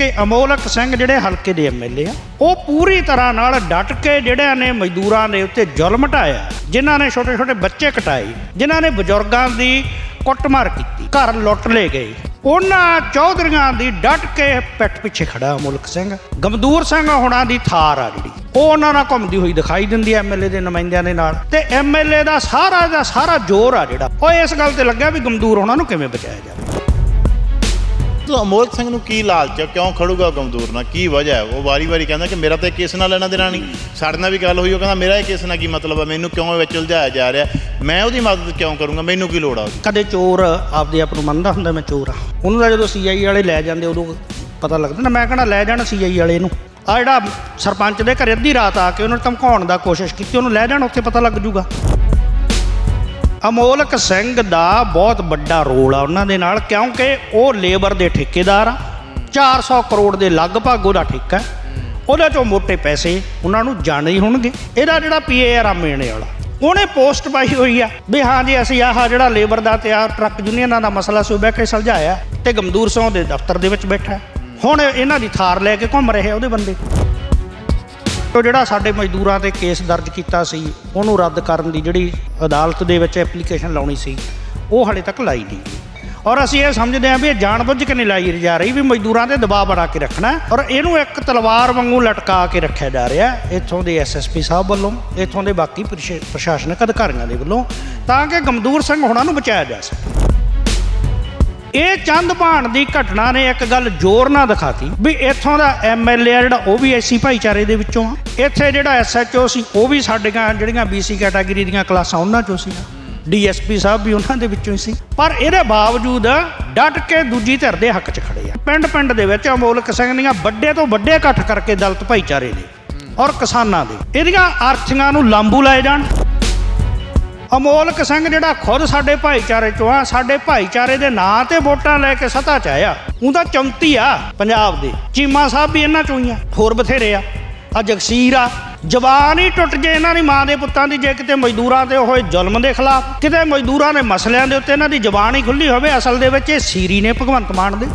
ਕਿ ਅਮੋਲਕ ਸਿੰਘ ਜਿਹੜੇ ਹਲਕੇ ਦੇ ਐਮਐਲਏ ਆ, ਉਹ ਪੂਰੀ ਤਰ੍ਹਾਂ ਨਾਲ ਡਟ ਕੇ ਜਿਹੜਿਆਂ ਨੇ ਮਜ਼ਦੂਰਾਂ ਦੇ ਉੱਤੇ ਜ਼ੁਲਮ ਢਾਇਆ, ਜਿਨ੍ਹਾਂ ਨੇ ਛੋਟੇ ਛੋਟੇ ਬੱਚੇ ਕਟਾਏ, ਜਿਨ੍ਹਾਂ ਨੇ ਬਜ਼ੁਰਗਾਂ ਦੀ ਕੁੱਟਮਾਰ ਕੀਤੀ, ਘਰ ਲੁੱਟ ਲਏ ਗਏ। ਉਹਨਾਂ ਚੌਧਰੀਆਂ ਦੀ ਡਟ ਕੇ ਪਿੱਠ ਪਿੱਛੇ ਖੜਾ ਅਮੋਲਕ ਸਿੰਘ। ਗਮਦੂਰ ਸਿੰਘ ਹੁਣਾਂ ਦੀ ਥਾਰ ਆ ਜਿਹੜੀ, ਉਹ ਉਹਨਾਂ ਨਾਲ ਘੁੰਮਦੀ ਹੋਈ ਦਿਖਾਈ ਦਿੰਦੀ ਐ ਐਮਐਲਏ ਦੇ ਨੁਮਾਇੰਦਿਆਂ ਦੇ ਨਾਲ। ਤੇ ਐਮਐਲਏ ਦਾ ਸਾਰਾ ਦਾ ਸਾਰਾ ਜ਼ੋਰ ਆ ਜਿਹੜਾ, ਉਹ ਇਸ ਗੱਲ ਤੇ ਲੱਗਿਆ ਵੀ ਗਮਦੂਰ ਹੁਣਾਂ ਨੂੰ ਕਿਵੇਂ ਬਚਾਇਆ ਜਾਵੇ। ਤੋ ਅਮੋਲਕ ਸਿੰਘ ਨੂੰ ਕੀ ਲਾਲਚ ਹੈ ਕਿਉਂ ਖੜੂਗਾ ਗਮਦੂਰ ਨਾਲ? ਕੀ ਵਜ੍ਹਾ ਹੈ? ਉਹ ਵਾਰੀ-ਵਾਰੀ ਕਹਿੰਦਾ ਕਿ ਮੇਰਾ ਤਾਂ ਇਹ ਕੇਸ ਨਾਲ ਲੈਣਾ ਦੇਣਾ ਨਹੀਂ ਸਾਡੇ ਨਾਲ ਵੀ ਗੱਲ ਹੋਈ, ਉਹ ਕਹਿੰਦਾ, ਮੇਰਾ ਇਹ ਕੇਸ ਨਾਲ ਕੀ ਮਤਲਬ ਹੈ ਮੈਨੂੰ ਕਿਉਂ ਵਿੱਚ ਉਲਝਾਇਆ ਜਾ ਰਿਹਾ? ਮੈਂ ਉਹਦੀ ਮਦਦ ਕਿਉਂ ਕਰੂੰਗਾ? ਮੈਨੂੰ ਕੀ ਲੋੜ ਆ ਕਦੇ ਚੋਰ ਆਪਦੇ ਆਪ ਨੂੰ ਮੰਨਦਾ ਹੁੰਦਾ, ਮੈਂ ਚੋਰ ਆ। ਉਹਨੂੰ ਤਾਂ ਜਦੋਂ ਸੀਆਈ ਵਾਲੇ ਲੈ ਜਾਂਦੇ, ਉਦੋਂ ਪਤਾ ਲੱਗਦਾ ਨਾ, ਮੈਂ ਕਹਣਾ ਲੈ ਜਾਣ ਸੀਆਈ ਵਾਲੇ ਨੂੰ। ਆ ਜਿਹੜਾ ਸਰਪੰਚ ਦੇ ਘਰੇ ਅੱਧੀ ਰਾਤ ਆ ਕੇ ਉਹਨੂੰ ਧਮਕਾਉਣ ਦਾ ਕੋਸ਼ਿਸ਼ ਕੀਤੀ, ਉਹਨੂੰ ਲੈ ਜਾਣ, ਉੱਥੇ ਪਤਾ ਲੱਗ ਜੂਗਾ। ਅਮੋਲਕ ਸਿੰਘ ਦਾ ਬਹੁਤ ਵੱਡਾ ਰੋਲ ਆ ਉਹਨਾਂ ਦੇ ਨਾਲ, ਕਿਉਂਕਿ ਉਹ ਲੇਬਰ ਦੇ ਠੇਕੇਦਾਰ ਆ। 400 ਕਰੋੜ ਦੇ ਲਗਭਗ ਉਹਦਾ ਠੇਕਾ ਹੈ। ਉਹਦੇ ਚੋਂ ਮੋਟੇ ਪੈਸੇ ਉਹਨਾਂ ਨੂੰ ਜਾਣੇ ਹੀ ਹੋਣਗੇ। ਇਹਦਾ ਜਿਹੜਾ ਪੀਏ ਆ ਮੇਣੇ ਵਾਲਾ, ਉਹਨੇ ਪੋਸਟ ਪਾਈ ਹੋਈ ਆ ਵੀ ਹਾਂ ਜੀ, ਅਸੀਂ ਆਹ ਜਿਹੜਾ ਲੇਬਰ ਦਾ ਤੇ ਆਹ ਟਰੱਕ ਯੂਨੀਅਨਾਂ ਦਾ ਮਸਲਾ ਸੂਬੇ ਕੇ ਸੁਲਝਾਇਆ ਤੇ ਗਮਦੂਰ ਸਿੰਘ ਦੇ ਦਫ਼ਤਰ ਦੇ ਵਿੱਚ ਬੈਠਾ ਹੁਣ ਇਹਨਾਂ ਦੀ ਥਾਰ ਲੈ ਕੇ ਘੁੰਮ ਰਹੇ ਉਹਦੇ ਬੰਦੇ। ਉਹ ਜਿਹੜਾ ਸਾਡੇ ਮਜ਼ਦੂਰਾਂ ਤੇ ਕੇਸ ਦਰਜ ਕੀਤਾ ਸੀ, ਉਹਨੂੰ ਰੱਦ ਕਰਨ ਦੀ ਜਿਹੜੀ ਅਦਾਲਤ ਦੇ ਵਿੱਚ ਐਪਲੀਕੇਸ਼ਨ ਲਾਉਣੀ ਸੀ, ਉਹ ਹਲੇ ਤੱਕ ਲਾਈ ਨਹੀਂ ਔਰ ਅਸੀਂ ਇਹ ਸਮਝਦੇ ਹਾਂ ਵੀ ਇਹ ਜਾਣਬੁੱਝ ਕੇ ਨਹੀਂ ਲਾਈ ਜਾ ਰਹੀ ਵੀ ਮਜ਼ਦੂਰਾਂ ਤੇ ਦਬਾਅ ਬਣਾ ਕੇ ਰੱਖਣਾ ਔਰ ਇਹਨੂੰ ਇੱਕ ਤਲਵਾਰ ਵਾਂਗੂ ਲਟਕਾ ਕੇ ਰੱਖਿਆ ਜਾ ਰਿਹਾ ਇੱਥੋਂ ਦੇ ਐਸਐਸਪੀ ਸਾਹਿਬ ਵੱਲੋਂ, ਇੱਥੋਂ ਦੇ ਬਾਕੀ ਪ੍ਰਸ਼- ਪ੍ਰਸ਼ਾਸਨਿਕ ਅਧਿਕਾਰੀਆਂ ਦੇ ਵੱਲੋਂ, ਤਾਂ ਕਿ ਗਮਦੂਰ ਸਿੰਘ ਹੁਣਾਂ ਨੂੰ ਬਚਾਇਆ ਜਾ ਸਕੇ। ਇਹ ਚੰਦ ਭਾਣ ਦੀ ਘਟਨਾ ਨੇ ਇੱਕ ਗੱਲ ਜ਼ੋਰ ਨਾਲ ਦਿਖਾਤੀ ਵੀ ਇੱਥੋਂ ਦਾ ਐਮਐਲਏ ਆ ਜਿਹੜਾ ਉਹ ਵੀ ਐਸੀ ਭਾਈਚਾਰੇ ਦੇ ਵਿੱਚੋਂ ਆ। ਇੱਥੇ ਜਿਹੜਾ ਐਸਐਚਓ ਸੀ, ਉਹ ਵੀ ਸਾਡੀਆਂ ਜਿਹੜੀਆਂ ਬੀਸੀ ਕੈਟਾਗਰੀ ਦੀਆਂ ਕਲਾਸਾਂ ਉਹਨਾਂ ਚੋਂ ਸੀ। ਡੀਐਸਪੀ ਸਾਹਿਬ ਵੀ ਉਹਨਾਂ ਦੇ ਵਿੱਚੋਂ ਹੀ ਸੀ। ਪਰ ਇਹਦੇ ਬਾਵਜੂਦ ਡਟ ਕੇ ਦੂਜੀ ਧਿਰ ਦੇ ਹੱਕ 'ਚ ਖੜੇ ਆ। ਪਿੰਡ ਪਿੰਡ ਦੇ ਵਿੱਚ ਅਮੋਲਕ ਸਿੰਘ ਦੀਆਂ ਵੱਡੇ ਤੋਂ ਵੱਡੇ ਇਕੱਠ ਕਰਕੇ ਦਲਤ ਭਾਈਚਾਰੇ ਦੇ ਔਰ ਕਿਸਾਨਾਂ ਦੇ। ਇਹਦੀਆਂ ਆਰਥੀਆਂ ਨੂੰ ਲਾਂਬੂ ਲਾਏ ਜਾਣ। ਅਮੋਲਕ ਸਿੰਘ ਜਿਹੜਾ ਖੁਦ ਸਾਡੇ ਭਾਈਚਾਰੇ ਚੋਂ ਆ, ਸਾਡੇ ਭਾਈਚਾਰੇ ਦੇ ਨਾਂ ਤੇ ਵੋਟਾਂ ਲੈ ਕੇ ਸਤਾ ਚ ਆਇਆ। ਉਹ ਤਾਂ ਚੌਂਤੀ ਆ ਪੰਜਾਬ ਦੇ। ਚੀਮਾ ਸਾਹਿਬ ਵੀ ਇਹਨਾਂ ਚੋਂ ਹੀ ਆ, ਹੋਰ ਬਥੇਰੇ ਆ। ਆ ਜਗਸੀਰ ਆ, ਜਵਾਨ ਹੀ ਟੁੱਟ ਜੇ ਇਹਨਾਂ ਦੀ ਮਾਂ ਦੇ ਪੁੱਤਾਂ ਦੀ, ਜੇ ਕਿਤੇ ਮਜ਼ਦੂਰਾਂ ਤੇ ਹੋਏ ਜ਼ੁਲਮ ਦੇ ਖਿਲਾਫ, ਕਿਤੇ ਮਜ਼ਦੂਰਾਂ ਦੇ ਮਸਲਿਆਂ ਦੇ ਉੱਤੇ ਇਹਨਾਂ ਦੀ ਜ਼ਬਾਨ ਹੀ ਖੁੱਲੀ ਹੋਵੇ, ਅਸਲ ਦੇ ਵਿੱਚ ਇਹ ਸੀਰੀ ਨੇ ਭਗਵੰਤ ਮਾਨ ਦੇ।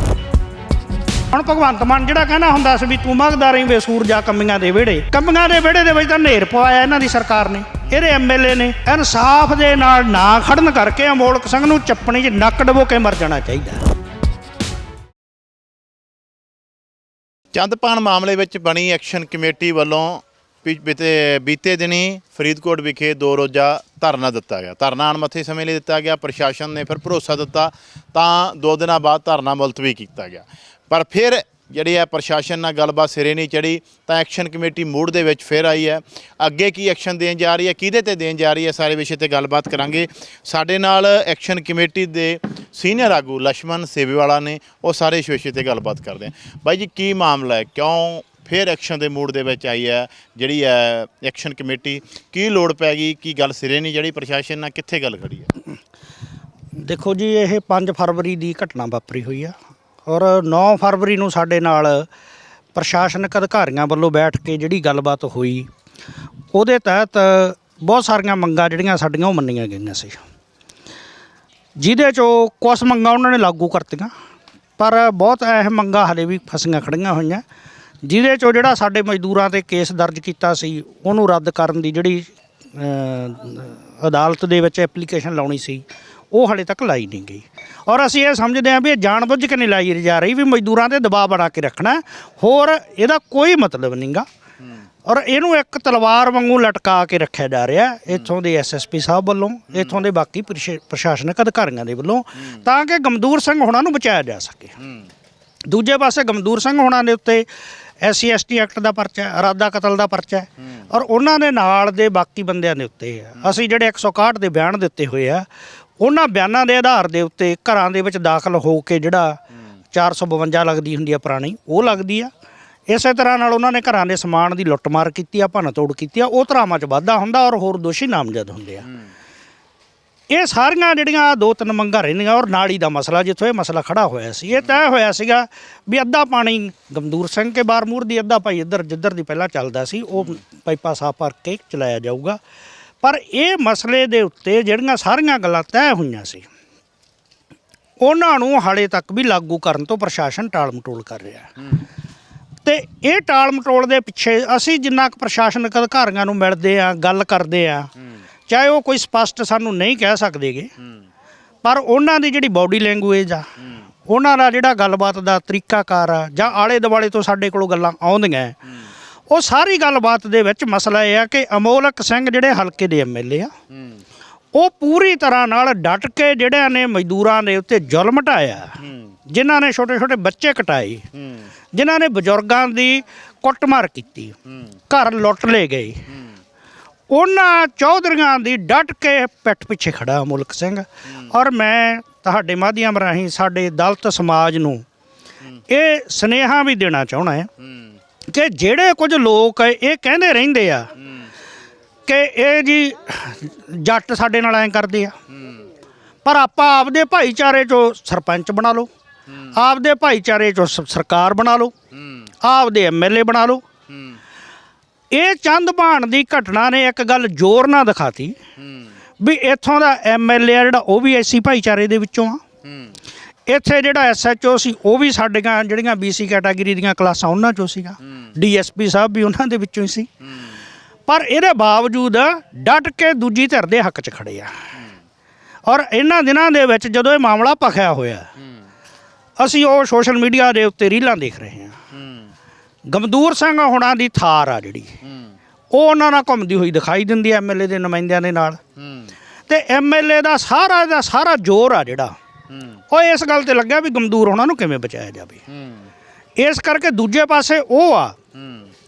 ਹੁਣ ਭਗਵੰਤ ਮਾਨ ਜਿਹੜਾ ਕਹਿੰਦਾ ਹੁੰਦਾ ਸੀ ਵੀ ਤੂੰ ਮੰਗਦਾ ਰਹੀਂ ਵੇ ਸੂਰਜਾ ਕੰਮੀਆਂ ਦੇ ਵਿਹੜੇ। ਕੰਮੀਆਂ ਦੇ ਵਿਹੜੇ ਦੇ ਵਿੱਚ ਤਾਂ ਨੇਰ ਪਵਾਇਆ ਇਹਨਾਂ ਦੀ ਸਰਕਾਰ ਨੇ। ਇਹਦੇ ਐਮਐਲਏ ਨੇ ਇਨਸਾਫ ਦੇ ਨਾਲ ਨਾ ਖੜਨ ਕਰਕੇ ਅਮੋਲਕ ਸਿੰਘ ਨੂੰ ਚੱਪਣੀ 'ਚ ਨੱਕ ਡਬੋ ਕੇ ਮਰ ਜਾਣਾ ਚਾਹੀਦਾ। ਚੰਦਪਾਨ ਮਾਮਲੇ ਵਿੱਚ ਬਣੀ ਐਕਸ਼ਨ ਕਮੇਟੀ ਵੱਲੋਂ ਪਿ- ਬੀਤੇ ਬੀਤੇ ਦਿਨੀ ਫਰੀਦਕੋਟ ਵਿਖੇ ਦੋ ਰੋਜ਼ਾ ਧਰਨਾ ਦਿੱਤਾ ਗਿਆ। ਧਰਨਾ ਅਣਮੱਥੇ ਸਮੇਂ ਲਈ ਦਿੱਤਾ ਗਿਆ, ਪ੍ਰਸ਼ਾਸਨ ਨੇ ਫਿਰ ਭਰੋਸਾ ਦਿੱਤਾ, ਤਾਂ ਦੋ ਦਿਨਾਂ ਬਾਅਦ ਧਰਨਾ ਮੁਲਤਵੀ ਕੀਤਾ ਗਿਆ। ਪਰ ਫਿਰ ਜਿਹੜੀ ਹੈ ਪ੍ਰਸ਼ਾਸਨ ਨਾਲ ਗੱਲਬਾਤ ਸਿਰੇ ਨਹੀਂ ਚੜੀ ਤਾਂ ਐਕਸ਼ਨ ਕਮੇਟੀ ਮੂਡ ਦੇ ਵਿੱਚ ਫਿਰ ਆਈ ਹੈ। ਅੱਗੇ ਕੀ ਐਕਸ਼ਨ ਦੇਣ ਜਾ ਰਹੀ ਹੈ, ਕਿਹਦੇ ਤੇ ਦੇਣ ਜਾ ਰਹੀ ਹੈ, ਸਾਰੇ ਵਿਸ਼ੇ ਤੇ ਗੱਲਬਾਤ ਕਰਾਂਗੇ। ਸਾਡੇ ਨਾਲ ਐਕਸ਼ਨ ਕਮੇਟੀ ਦੇ ਸੀਨੀਅਰ ਆਗੂ ਲక్ష్మణ ਸੇਵੇਵਾਲਾ ਨੇ, ਉਹ ਸਾਰੇ ਇਸ ਵਿਸ਼ੇ ਤੇ ਗੱਲਬਾਤ ਕਰਦੇ ਆ ਬਾਈ ਜੀ, ਕੀ ਮਾਮਲਾ ਹੈ? ਕਿਉਂ ਫਿਰ ਐਕਸ਼ਨ ਦੇ ਮੂਡ ਦੇ ਵਿੱਚ ਆਈ ਹੈ, ਜਿਹੜੀ ਹੈ ਐਕਸ਼ਨ ਕਮੇਟੀ? ਕੀ ਲੋੜ ਪੈ ਗਈ? ਕੀ ਗੱਲ ਸਿਰੇ ਨਹੀਂ ਜਿਹੜੀ ਪ੍ਰਸ਼ਾਸਨ ਨਾਲ ਕਿੱਥੇ ਗੱਲ ਖੜੀ ਹੈ? ਦੇਖੋ ਜੀ, ਇਹ 5 ਫਰਵਰੀ ਦੀ ਘਟਨਾ ਵਾਪਰੀ ਹੋਈ ਆ। ਔਰ 9 ਫਰਵਰੀ ਨੂੰ ਸਾਡੇ ਨਾਲ ਪ੍ਰਸ਼ਾਸਨਿਕ ਅਧਿਕਾਰੀਆਂ ਵੱਲੋਂ ਬੈਠ ਕੇ ਜਿਹੜੀ ਗੱਲਬਾਤ ਹੋਈ, ਉਹਦੇ ਤਹਿਤ ਬਹੁਤ ਸਾਰੀਆਂ ਮੰਗਾਂ ਜਿਹੜੀਆਂ ਸਾਡੀਆਂ ਉਹ ਮੰਨੀਆਂ ਗਈਆਂ ਸੀ। ਜਿਹਦੇ ਚੋਂ ਕੁਝ ਮੰਗਾਂ ਉਹਨਾਂ ਨੇ ਲਾਗੂ ਕਰਤੀਆਂ, ਪਰ ਬਹੁਤ ਅਹਿਮ ਮੰਗਾਂ ਹਲੇ ਵੀ ਫਸੀਆਂ ਖੜੀਆਂ ਹੋਈਆਂ। ਜਿਹਦੇ ਚੋਂ ਜਿਹੜਾ ਸਾਡੇ ਮਜ਼ਦੂਰਾਂ ਤੇ ਕੇਸ ਦਰਜ ਕੀਤਾ ਸੀ, ਉਹਨੂੰ ਰੱਦ ਕਰਨ ਦੀ ਜਿਹੜੀ ਅਦਾਲਤ ਦੇ ਵਿੱਚ ਐਪਲੀਕੇਸ਼ਨ ਲਾਉਣੀ ਸੀ ਉਹ ਹਲੇ ਤੱਕ ਲਾਈ ਨਹੀਂ ਗਈ। ਔਰ ਅਸੀਂ ਇਹ ਸਮਝਦੇ ਹਾਂ ਵੀ ਇਹ ਜਾਣਬੁੱਝ ਕੇ ਨਹੀਂ ਲਾਈ ਜਾ ਰਹੀ ਵੀ ਮਜ਼ਦੂਰਾਂ ਤੇ ਦਬਾਅ ਬਣਾ ਕੇ ਰੱਖਣਾ ਹੋਰ ਇਹਦਾ ਕੋਈ ਮਤਲਬ ਨਹੀਂਗਾ ਔਰ ਇਹਨੂੰ ਇੱਕ ਤਲਵਾਰ ਵਾਂਗੂ ਲਟਕਾ ਕੇ ਰੱਖਿਆ ਜਾ ਰਿਹਾ ਇੱਥੋਂ ਦੇ ਐਸਐਸਪੀ ਸਾਹਿਬ ਵੱਲੋਂ ਇੱਥੋਂ ਦੇ ਬਾਕੀ ਪ੍ਰਸ਼- ਪ੍ਰਸ਼ਾਸਨਿਕ ਅਧਿਕਾਰੀਆਂ ਦੇ ਵੱਲੋਂ ਤਾਂ ਕਿ ਗਮਦੂਰ ਸਿੰਘ ਹੁਣਾਂ ਨੂੰ ਬਚਾਇਆ ਜਾ ਸਕੇ। ਦੂਜੇ ਪਾਸੇ ਗਮਦੂਰ ਸਿੰਘ ਹੋਣਾ ਦੇ ਉੱਤੇ ਐਸਸੀ ਐਸਟੀ ਐਕਟ ਦਾ ਪਰਚਾ ਹੈ, ਇਰਾਦਾ ਕਤਲ ਦਾ ਪਰਚਾ ਔਰ ਉਹਨਾਂ ਦੇ ਨਾਲ ਦੇ ਬਾਕੀ ਬੰਦਿਆਂ ਦੇ ਉੱਤੇ ਅਸੀਂ ਜਿਹੜੇ 161 ਦੇ ਬਿਆਨ ਦਿੱਤੇ ਹੋਏ ਆ ਉਹਨਾਂ ਬਿਆਨਾਂ ਦੇ ਆਧਾਰ ਦੇ ਉੱਤੇ ਘਰਾਂ ਦੇ ਵਿੱਚ ਦਾਖਲ ਹੋ ਕੇ ਜਿਹੜਾ 452 ਲੱਗਦੀ ਹੁੰਦੀ ਆ ਪੁਰਾਣੀ, ਉਹ ਲੱਗਦੀ ਆ। ਇਸੇ ਤਰ੍ਹਾਂ ਨਾਲ ਉਹਨਾਂ ਨੇ ਘਰਾਂ ਦੇ ਸਮਾਨ ਦੀ ਲੁੱਟਮਾਰ ਕੀਤੀ ਆ ਭੰਨ ਤੋੜ ਕੀਤੀ ਆ, ਉਹ ਧਰਾਵਾਂ 'ਚ ਵਾਧਾ ਹੁੰਦਾ ਔਰ ਹੋਰ ਦੋਸ਼ੀ ਨਾਮਜ਼ਦ ਹੁੰਦੇ ਆ। ਇਹ ਸਾਰੀਆਂ ਜਿਹੜੀਆਂ ਦੋ ਤਿੰਨ ਮੰਗਾਂ ਰਹਿੰਦੀਆਂ ਔਰ ਨਾਲੀ ਦਾ ਮਸਲਾ ਜਿੱਥੋਂ ਇਹ ਮਸਲਾ ਖੜਾ ਹੋਇਆ ਸੀ। ਇਹ ਤੈਅ ਹੋਇਆ ਸੀਗਾ ਵੀ ਅੱਧਾ ਪਾਣੀ ਗਮਦੂਰ ਸਿੰਘ ਕੇ ਬਾਰਮੂਰ ਦੀ, ਅੱਧਾ ਭਾਈ ਇੱਧਰ ਜਿੱਧਰ ਦੀ ਪਹਿਲਾਂ ਚੱਲਦਾ ਸੀ, ਉਹ ਪਾਈਪਾਂ ਸਾਫ਼ ਕਰਕੇ ਚਲਾਇਆ ਜਾਊਗਾ। ਪਰ ਇਹ ਮਸਲੇ ਦੇ ਉੱਤੇ ਜਿਹੜੀਆਂ ਸਾਰੀਆਂ ਗੱਲਾਂ ਤੈਅ ਹੋਈਆਂ ਸੀ ਉਹਨਾਂ ਨੂੰ ਹਾਲੇ ਤੱਕ ਵੀ ਲਾਗੂ ਕਰਨ ਤੋਂ ਪ੍ਰਸ਼ਾਸਨ ਟਾਲ ਮਟੋਲ ਕਰ ਰਿਹਾ ਹੈ। ਤੇ ਇਹ ਟਾਲ ਮਟੋਲ ਦੇ ਪਿੱਛੇ ਅਸੀਂ ਜਿੰਨਾ ਕੁ ਪ੍ਰਸ਼ਾਸਨਿਕ ਅਧਿਕਾਰੀਆਂ ਨੂੰ ਮਿਲਦੇ ਆ ਗੱਲ ਕਰਦੇ ਆ ਚਾਹੇ ਉਹ ਕੋਈ ਸਪਸ਼ਟ ਸਾਨੂੰ ਨਹੀਂ ਕਹਿ ਸਕਦੇਗੇ ਪਰ ਉਹਨਾਂ ਦੀ ਜਿਹੜੀ ਬਾਡੀ ਲੈਂਗੁਏਜ ਆ ਉਹਨਾਂ ਦਾ ਜਿਹੜਾ ਗੱਲਬਾਤ ਦਾ ਤਰੀਕਾਕਾਰ ਆ ਜਾਂ ਆਲੇ ਦੁਆਲੇ ਤੋਂ ਸਾਡੇ ਕੋਲ ਗੱਲਾਂ ਆਉਂਦੀਆਂ ਉਹ ਸਾਰੀ ਗੱਲਬਾਤ ਦੇ ਵਿੱਚ ਮਸਲਾ ਇਹ ਆ ਕਿ ਅਮੋਲਕ ਸਿੰਘ ਜਿਹੜੇ ਹਲਕੇ ਦੇ ਐਮਐਲਏ ਆ ਉਹ ਪੂਰੀ ਤਰ੍ਹਾਂ ਨਾਲ ਡਟ ਕੇ ਜਿਹੜਿਆਂ ਨੇ ਮਜ਼ਦੂਰਾਂ ਦੇ ਉੱਤੇ ਜ਼ੁਲਮ ਢਾਇਆ ਜਿਨ੍ਹਾਂ ਨੇ ਛੋਟੇ ਛੋਟੇ ਬੱਚੇ ਕਟਾਏ ਜਿਨ੍ਹਾਂ ਨੇ ਬਜ਼ੁਰਗਾਂ ਦੀ ਕੁੱਟਮਾਰ ਕੀਤੀ ਘਰ ਲੁੱਟ ਲਏ ਗਏ। ਉਹਨਾਂ ਚੌਧਰੀਆਂ ਦੀ ਡਟ ਕੇ ਪਿੱਠ ਪਿੱਛੇ ਖੜਾ ਮੁਲਕ ਸਿੰਘ। ਔਰ ਮੈਂ ਤੁਹਾਡੇ ਮਾਧਿਅਮ ਰਾਹੀਂ ਸਾਡੇ ਦਲਿਤ ਸਮਾਜ ਨੂੰ ਇਹ ਸਨੇਹਾ ਵੀ ਦੇਣਾ ਚਾਹਣਾ ਹੈ। ਕਿ ਜਿਹੜੇ ਕੁਝ ਲੋਕ ਇਹ ਕਹਿੰਦੇ ਰਹਿੰਦੇ ਆ ਕਿ ਇਹ ਜੀ ਜੱਟ ਸਾਡੇ ਨਾਲ ਐਂ ਕਰਦੇ ਆ। ਪਰ ਆਪਾਂ ਆਪਦੇ ਭਾਈਚਾਰੇ ਚੋਂ ਸਰਪੰਚ ਬਣਾ ਲਓ, ਆਪਦੇ ਭਾਈਚਾਰੇ ਚੋਂ ਸ- ਸਰਕਾਰ ਬਣਾ ਲਓ, ਆਪਦੇ ਐਮਐਲਏ ਬਣਾ ਲਓ। ਇਹ ਚੰਦ ਭਾਣ ਦੀ ਘਟਨਾ ਨੇ ਇੱਕ ਗੱਲ ਜ਼ੋਰ ਨਾਲ ਦਿਖਾਤੀ ਵੀ ਇੱਥੋਂ ਦਾ ਐਮਐਲਏ ਜਿਹੜਾ, ਉਹ ਵੀ ਐਸੀ ਭਾਈਚਾਰੇ ਦੇ ਵਿੱਚੋਂ ਆ। ਇੱਥੇ ਜਿਹੜਾ ਐਸਐਚਓ ਸੀ ਉਹ ਵੀ ਸਾਡੀਆਂ ਜਿਹੜੀਆਂ ਬੀਸੀ ਕੈਟਾਗਰੀ ਦੀਆਂ ਕਲਾਸਾਂ ਉਹਨਾਂ ਚੋਂ ਸੀਗਾ। ਡੀਐਸਪੀ ਸਾਹਿਬ ਵੀ ਉਹਨਾਂ ਦੇ ਵਿੱਚੋਂ ਹੀ ਸੀ। ਪਰ ਇਹਦੇ ਬਾਵਜੂਦ ਡਟ ਕੇ ਦੂਜੀ ਧਿਰ ਦੇ ਹੱਕ 'ਚ ਖੜੇ ਆ। ਔਰ ਇਹਨਾਂ ਦਿਨਾਂ ਦੇ ਵਿੱਚ ਜਦੋਂ ਇਹ ਮਾਮਲਾ ਭਖਿਆ ਹੋਇਆ ਅਸੀਂ ਉਹ ਸੋਸ਼ਲ ਮੀਡੀਆ ਦੇ ਉੱਤੇ ਰੀਲਾਂ ਦੇਖ ਰਹੇ ਹਾਂ। ਗਮਦੂਰ ਸਿੰਘ ਹੁਣਾਂ ਦੀ ਥਾਰ ਆ ਜਿਹੜੀ। ਉਹ ਉਹਨਾਂ ਨਾਲ ਘੁੰਮਦੀ ਹੋਈ ਦਿਖਾਈ ਦਿੰਦੀ ਐ ਐਮਐਲਏ ਦੇ ਨੁਮਾਇੰਦਿਆਂ ਦੇ ਨਾਲ। ਤੇ ਐਮਐਲਏ ਦਾ ਸਾਰਾ ਦਾ ਸਾਰਾ ਜ਼ੋਰ ਆ ਜਿਹੜਾ। ਉਹ ਇਸ ਗੱਲ ਤੇ ਲੱਗਿਆ ਵੀ ਗਮਦੂਰ ਉਹਨਾਂ ਨੂੰ ਕਿਵੇਂ ਬਚਾਇਆ ਜਾਵੇ? ਇਸ ਕਰਕੇ ਦੂਜੇ ਪਾਸੇ ਉਹ ਆ,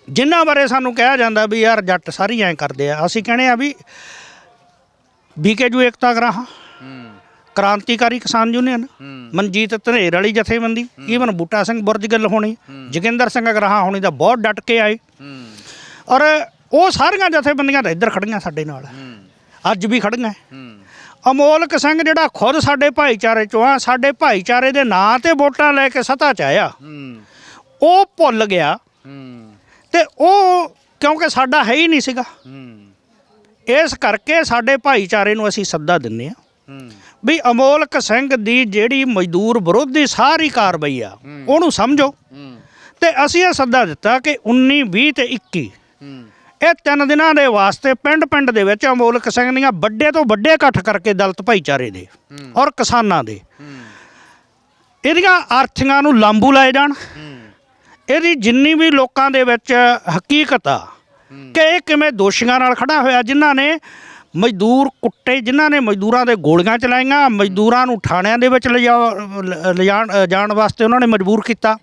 ਜਿਨ੍ਹਾਂ ਬਾਰੇ ਸਾਨੂੰ ਕਿਹਾ ਜਾਂਦਾ ਵੀ ਯਾਰ ਜੱਟ ਸਾਰੀ ਐਂ ਕਰਦੇ ਆ, ਅਸੀਂ ਕਹਿੰਦੇ ਆ ਵੀ ਬੀਕੇਜੂ ਏਕਤਾ ਗਰਾਹਾਂ, ਕ੍ਰਾਂਤੀਕਾਰੀ ਕਿਸਾਨ ਯੂਨੀਅਨ, ਮਨਜੀਤ ਧਨੇਰ ਵਾਲੀ ਜਥੇਬੰਦੀ ਈਵਨ ਬੂਟਾ ਸਿੰਘ ਬੁਰਜ ਗੱਲ ਹੋਣੀ, ਜੋਗਿੰਦਰ ਸਿੰਘ ਗਰਾਹਾਂ ਹੋਣੀ ਦਾ ਬਹੁਤ ਡਟ ਕੇ ਆਏ। ਔਰ ਉਹ ਸਾਰੀਆਂ ਜਥੇਬੰਦੀਆਂ ਤਾਂ ਇੱਧਰ ਖੜੀਆਂ ਸਾਡੇ ਨਾਲ, ਅੱਜ ਵੀ ਖੜੀਆਂ। ਅਮੋਲਕ ਸਿੰਘ ਜਿਹੜਾ ਖੁਦ ਸਾਡੇ ਭਾਈਚਾਰੇ ਚੋਂ ਆ ਸਾਡੇ ਭਾਈਚਾਰੇ ਦੇ ਨਾਂ ਤੇ ਵੋਟਾਂ ਲੈ ਕੇ ਸੱਤਾ ਚ ਆਇਆ। ਉਹ ਭੁੱਲ ਗਿਆ। ਤੇ ਉਹ ਕਿਉਂਕਿ ਸਾਡਾ ਹੈ ਹੀ ਨਹੀਂ ਸੀਗਾ। ਇਸ ਕਰਕੇ ਸਾਡੇ ਭਾਈਚਾਰੇ ਨੂੰ ਅਸੀਂ ਸੱਦਾ ਦਿੰਨੇ ਆ ਵੀ ਅਮੋਲਕ ਸਿੰਘ ਦੀ ਜਿਹੜੀ ਮਜ਼ਦੂਰ ਵਿਰੋਧੀ ਸਾਰੀ ਕਾਰਵਾਈ ਆ ਉਹਨੂੰ ਸਮਝੋ। ਤੇ ਅਸੀਂ ਇਹ ਸੱਦਾ ਦਿੱਤਾ ਕਿ 19 20 ਤੇ 21 ਇਹ ਤਿੰਨ ਦਿਨਾਂ ਦੇ ਵਾਸਤੇ ਪਿੰਡ ਪਿੰਡ ਦੇ ਵਿੱਚ ਅਮੋਲਕ ਸਿੰਘ ਦੀਆਂ ਵੱਡੇ ਤੋਂ ਵੱਡੇ ਇਕੱਠ ਕਰਕੇ ਦਲਿਤ ਭਾਈਚਾਰੇ ਦੇ ਔਰ ਕਿਸਾਨਾਂ ਦੇ। ਇਹਦੀਆਂ ਆਰਥੀਆਂ ਨੂੰ ਲਾਂਬੂ ਲਾਏ ਜਾਣ। ਇਹਦੀ ਜਿੰਨੀ ਵੀ ਲੋਕਾਂ ਦੇ ਵਿੱਚ ਹਕੀਕਤ ਆ ਕਿ ਇਹ ਕਿਵੇਂ ਦੋਸ਼ੀਆਂ ਨਾਲ ਖੜਾ ਹੋਇਆ ਜਿਨ੍ਹਾਂ ਨੇ ਮਜ਼ਦੂਰ ਕੁੱਟੇ ਜਿਨ੍ਹਾਂ ਨੇ ਮਜ਼ਦੂਰਾਂ ਦੇ ਗੋਲੀਆਂ ਚਲਾਈਆਂ ਮਜ਼ਦੂਰਾਂ ਨੂੰ ਥਾਣਿਆਂ ਦੇ ਵਿੱਚ ਲਿਜਾ ਲਿਜਾਣ ਜਾਣ ਵਾਸਤੇ ਉਹਨਾਂ ਨੇ ਮਜਬੂਰ ਕੀਤਾ।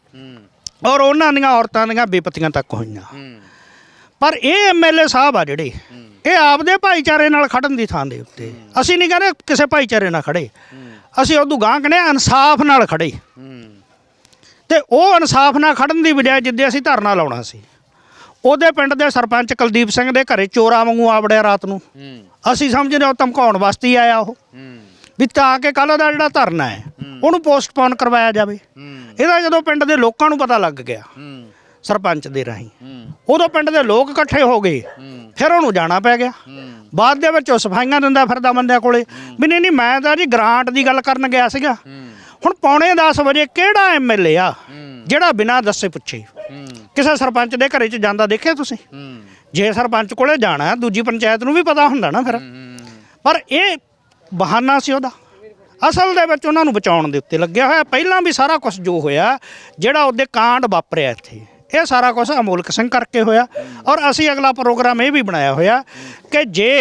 ਔਰ ਉਹਨਾਂ ਦੀਆਂ ਔਰਤਾਂ ਦੀਆਂ ਬੇਪਤੀਆਂ ਤੱਕ ਹੋਈਆਂ। ਪਰ ਇਹ ਐਮਐਲਏ ਸਾਹਿਬ ਆ ਜਿਹੜੇ ਇਹ ਆਪਦੇ ਭਾਈਚਾਰੇ ਨਾਲ ਖੜਨ ਦੀ ਥਾਂ ਦੇ ਉੱਤੇ। ਅਸੀਂ ਨਹੀਂ ਕਹਿੰਦੇ ਕਿਸੇ ਭਾਈਚਾਰੇ ਨਾਲ ਖੜੇ। ਅਸੀਂ ਉਦੋਂ ਗਾਂ ਕਹਿੰਦੇ ਇਨਸਾਫ ਨਾਲ ਖੜੇ। ਤੇ ਉਹ ਇਨਸਾਫ ਨਾਲ ਖੜਨ ਦੀ ਬਜਾਏ ਜਿੱਦੇ ਅਸੀਂ ਧਰਨਾ ਲਾਉਣਾ ਸੀ ਉਹਦੇ ਪਿੰਡ ਦੇ ਸਰਪੰਚ ਕੁਲਦੀਪ ਸਿੰਘ ਦੇ ਘਰੇ ਚੋਰਾ ਵਾਂਗੂ ਆਵੜਿਆ ਰਾਤ ਨੂੰ। ਅਸੀਂ ਸਮਝਦੇ ਹਾਂ ਉਹ ਧਮਕਾਉਣ ਵਾਸਤੇ ਹੀ ਆਇਆ ਉਹ। ਵੀ ਤਾਂ ਕਿ ਕੱਲ ਦਾ ਜਿਹੜਾ ਧਰਨਾ ਹੈ ਉਹਨੂੰ ਪੋਸਟਪੋਨ ਕਰਵਾਇਆ ਜਾਵੇ। ਇਹਦਾ ਜਦੋਂ ਪਿੰਡ ਦੇ ਲੋਕਾਂ ਨੂੰ ਪਤਾ ਲੱਗ ਗਿਆ ਸਰਪੰਚ ਦੇ ਰਾਹੀਂ। ਉਦੋਂ ਪਿੰਡ ਦੇ ਲੋਕ ਇਕੱਠੇ ਹੋ ਗਏ। ਫਿਰ ਉਹਨੂੰ ਜਾਣਾ ਪੈ ਗਿਆ। ਬਾਅਦ ਦੇ ਵਿੱਚ ਉਹ ਸਫਾਈਆਂ ਦਿੰਦਾ ਫਿਰਦਾ ਬੰਦਿਆਂ ਕੋਲੇ। ਵੀ ਨਹੀਂ ਨਹੀਂ ਮੈਂ ਤਾਂ ਜੀ ਗ੍ਰਾਂਟ ਦੀ ਗੱਲ ਕਰਨ ਗਿਆ ਸੀਗਾ। ਹੁਣ ਪੌਣੇ 10 ਵਜੇ ਕਿਹੜਾ ਐਮਐਲਏ ਆ? ਜਿਹੜਾ ਬਿਨਾਂ ਦੱਸੇ ਪੁੱਛੇ। ਕਿਸੇ ਸਰਪੰਚ ਦੇ ਘਰੇ 'ਚ ਜਾਂਦਾ ਦੇਖਿਆ ਤੁਸੀਂ? ਜੇ ਸਰਪੰਚ ਕੋਲੇ ਜਾਣਾ ਦੂਜੀ ਪੰਚਾਇਤ ਨੂੰ ਵੀ ਪਤਾ ਹੁੰਦਾ ਨਾ ਫਿਰ। ਪਰ ਇਹ ਬਹਾਨਾ ਸੀ ਉਹਦਾ। ਅਸਲ ਦੇ ਵਿੱਚ ਉਹਨਾਂ ਨੂੰ ਬਚਾਉਣ ਦੇ ਉੱਤੇ ਲੱਗਿਆ ਹੋਇਆ। ਪਹਿਲਾਂ ਵੀ ਸਾਰਾ ਕੁਝ ਜੋ ਹੋਇਆ ਜਿਹੜਾ ਉਹਦੇ ਕਾਂਡ ਵਾਪਰਿਆ ਇੱਥੇ। ਇਹ ਸਾਰਾ ਕੁਝ ਅਮੋਲਕ ਸਿੰਘ ਕਰਕੇ ਹੋਇਆ। ਔਰ ਅਸੀਂ ਅਗਲਾ ਪ੍ਰੋਗਰਾਮ ਇਹ ਵੀ ਬਣਾਇਆ ਹੋਇਆ ਕਿ ਜੇ